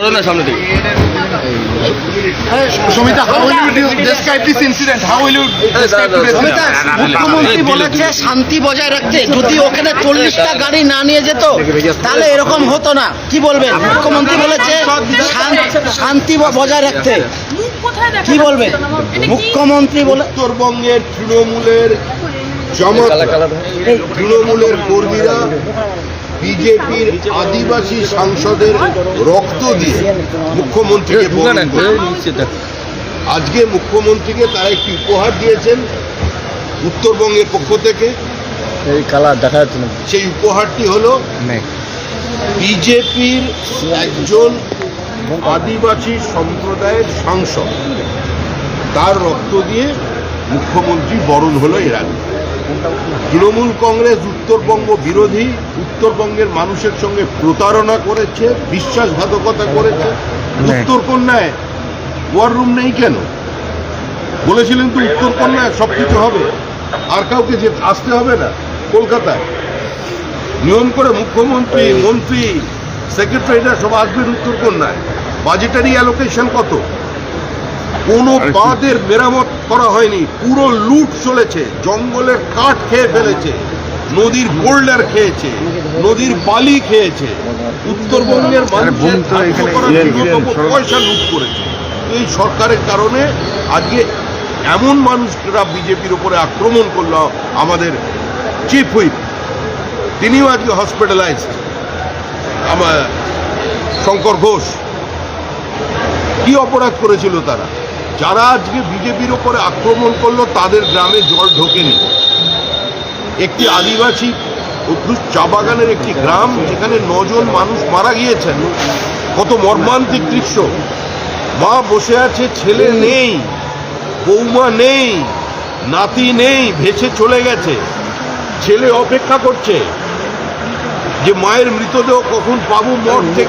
Corona সামনে থেকে incident? মুখ্যমন্ত্রী বলেছে শান্তি বজায় রাখতে। যদি ওখানে চল্লিশটা গাড়ি না নিয়ে যেত তাহলে এরকম হতো না। কি বলবেন? মুখ্যমন্ত্রী বলেছে শান্তি ব- বজায় রাখতে। কি বলবেন না? কি? মুখ্যমন্ত্রী বলে উত্তরবঙ্গের তৃণমূলের জমক তৃণমূলের কর্মীরা বিজেপির আদিবাসী সাংসদের রক্ত দিয়ে মুখ্যমন্ত্রীকে বরণ আজকে মুখ্যমন্ত্রীকে তারা একটি উপহার দিয়েছেন উত্তরবঙ্গের পক্ষ থেকে। এই কালার দেখা যাচ্ছে না। সেই উপহারটি হলো বিজেপির একজন আদিবাসী সম্প্রদায়ের সাংসদ। তার রক্ত দিয়ে মুখ্যমন্ত্রী বরণ হলো এর তৃণমূল কংগ্রেস উত্তরবঙ্গ বিরোধী উত্তরবঙ্গের মানুষের সঙ্গে প্রতারণা করেছে বিশ্বাসঘাতকতা করেছে। উত্তরকন্যায় ওয়ার রুম নেই কেন? বলেছিলেন তো উত্তরকন্যায় সব কিছু হবে। আর কাউকে যে আসতে হবে না কলকাতায়। নিয়ম করে মুখ্যমন্ত্রী মন্ত্রী সেক্রেটারিরা সব আসবেন উত্তরকন্যায়। বাজেটারি অ্যালোকেশন কত? কোনো বাঁধের মেরামত করা হয়নি। পুরো লুট চলেছে জঙ্গলের কাঠ খেয়ে ফেলেছে। নদীর বোল্ডার খেয়েছে নদীর বালি খেয়েছে উত্তরবঙ্গের ন্যূনতম পয়সা লুট করেছে। এই সরকারের কারণে আজকে এমন মানুষরা বিজেপির উপরে আক্রমণ করল আমাদের চিফ হুইপ তিনিও আজকে হসপিটালাইজড আমার শঙ্কর ঘোষ কি অপরাধ করেছিল তারা? যারা আজকে বিজেপির ওপরে আক্রমণ করল তাদের গ্রামে জল ঢোকেনি। একটি আদিবাসী অদ্ভুত চা বাগানের একটি গ্রাম যেখানে নজন মানুষ মারা গিয়েছেন। কত মর্মান্তিক দৃশ্য। মা বসে আছে, ছেলে নেই, বৌমা নেই, নাতি নেই, ভেসে চলে গেছে। ছেলে অপেক্ষা করছে যে মায়ের মৃতদেহ কখন পাবো মঠ থেকে।